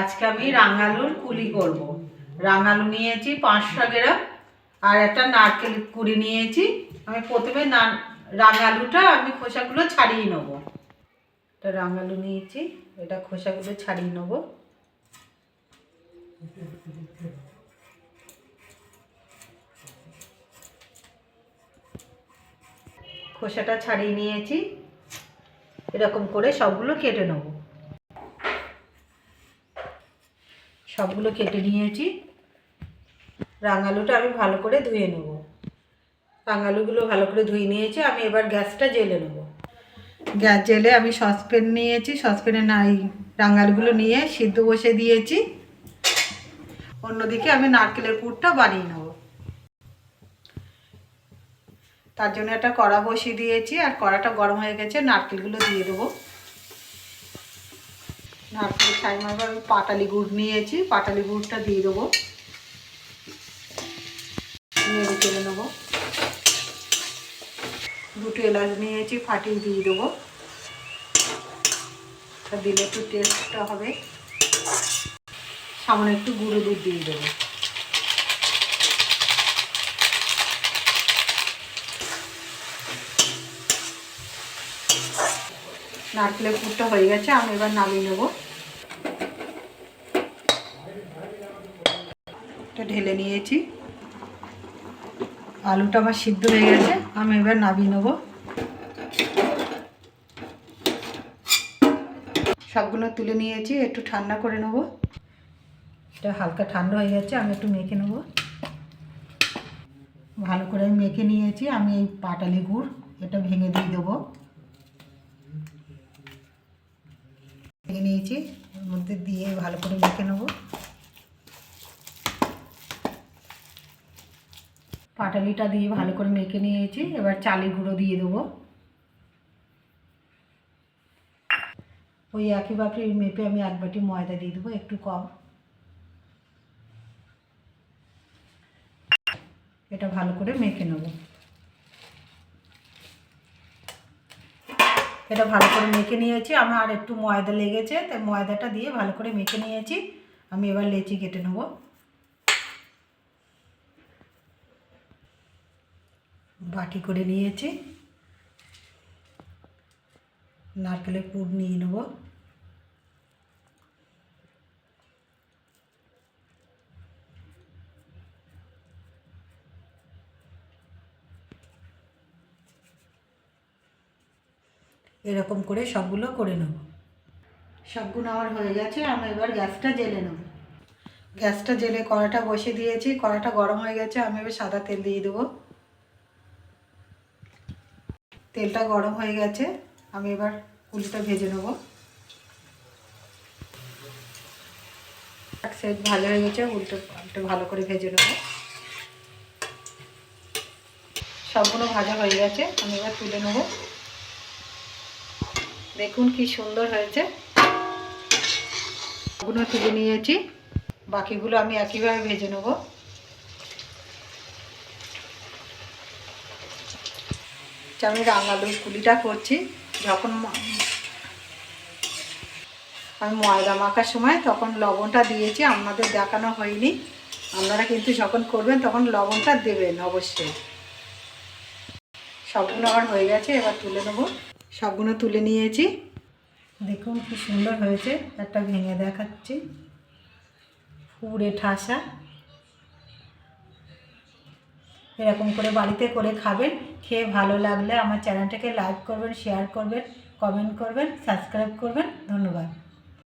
আজকে আমি রাঙালুর কুলি করব। রাঙালু নিয়েছি পাঁচশো গ্রাম, আর একটা নারকেল কুড়ি নিয়েছি। আমি প্রথমে না, রাঙালুটা আমি খোসাগুলো ছাড়িয়ে নেব। এটা রাঙালু নিয়েছি, এটা খোসাগুলো ছাড়িয়ে নেব। খোসাটা ছাড়িয়ে নিয়েছি। এরকম করে সবগুলো কেটে নেব। সবগুলো কেটে নিয়েছি। রাঙালুটা আমি ভালো করে ধুয়ে নেব। রাঙালুগুলো ভালো করে ধুয়ে নিয়েছি, আমি এবার গ্যাসটা জেলে নেব। গ্যাস জেলে আমি সসপ্যান নিয়েছি, সসপ্যানে নাই রাঙালগুলো নিয়ে সিদ্ধ বসে দিয়েছি। অন্যদিকে আমি নারকেলের পুরটা বানিয়ে নেব। তার জন্য একটা কড়া বসিয়ে দিয়েছি, আর কড়াটা গরম হয়ে গেছে, নারকেলগুলো দিয়ে দেবো। নারকেল ছাই মারবার পাটালি গুড় নিয়েছি, পাটালি গুড়টা দিয়ে দেবো। নেড়ে চেড়ে নেব। দুটো এলাচ নিয়েছি, ফাটিয়ে দিয়ে দেবো। দিলে একটু টেস্টটা হবে। সামনে একটু গুঁড়ো দুধ দিয়ে দেবো। নারকেলের পুরটা হয়ে গেছে, আমি এবার নামিয়ে নেব। এটা ঢেলে নিয়েছি। আলুটা আমার সিদ্ধ হয়ে গেছে, আমি এবার নামিয়ে নেব। সবগুলো তুলে নিয়েছি, একটু ঠান্ডা করে নেব। এটা হালকা ঠান্ডা হয়ে গেছে, আমি একটু মেখে নেব। ভালো করে মেখে নিয়েছি, আমি এই পাটালি গুড়, এটা ভেঙে দিয়ে দেবো। ভেঙে নিয়েছি। ওর মধ্যে দিয়ে ভালো করে মেখে নেব। পাটালিটা দিয়ে ভালো করে মেখে নিয়েছি। এবার চালের গুঁড়ো দিয়ে দেবো। ওই একই বাটি মেপে আমি এক বাটি ময়দা দিয়ে দেবো, একটু কম। এটা ভালো করে মেখে নেব। এটা ভালো করে মেখে নিয়েছি। আমার একটু ময়দা লেগেছে, তাই ময়দাটা দিয়ে ভালো করে মেখে নিয়েছি। আমি এবার লেচি কেটে নেব। বাটি করে নিয়েছি। নারকেলের পুর নিয়ে নেব। এরকম করে সবগুলো করে নেব। সবগুলো আমার হয়ে গেছে, আমি এবার গ্যাসটা জেলে নেব। গ্যাসটা জেলে কড়াটা বসে দিয়েছি, কড়াটা গরম হয়ে গেছে, আমি এবার সাদা তেল দিয়ে দেবো। তেলটা গরম হয়ে গেছে, আমি এবার কুলিটা ভেজে নেব। এক সাইড ভালো হয়ে গেছে, উল্টো উল্টো ভালো করে ভেজে নেব। সবগুলো ভাজা হয়ে গেছে, আমি এবার তুলে নেব। দেখুন কি সুন্দর হয়েছে। ওগুলো তুলে নিয়েছি। বাকিগুলো আমি একইভাবে ভেজে নেব। আমি রাঙালুর কুলিটা করছি। যখন আমি ময়দা মাখার সময় তখন লবণটা দিয়েছি, আপনাদের দেখানো হয়নি। আপনারা কিন্তু যখন করবেন তখন লবণটা দেবেন অবশ্যই। সবগুলো আমার হয়ে গেছে, এবার তুলে নেব। সবগুলো তুলে নিয়েছি। দেখুন কি সুন্দর হয়েছে, একটা ভেঙে দেখাচ্ছি। পুরে ঠাসা। এরকম করে বাড়িতে করে খাবেন, খেয়ে ভালো লাগলে আমার চ্যানেলটাকে লাইক করবেন, শেয়ার করবেন, কমেন্ট করবেন, সাবস্ক্রাইব করবেন। ধন্যবাদ।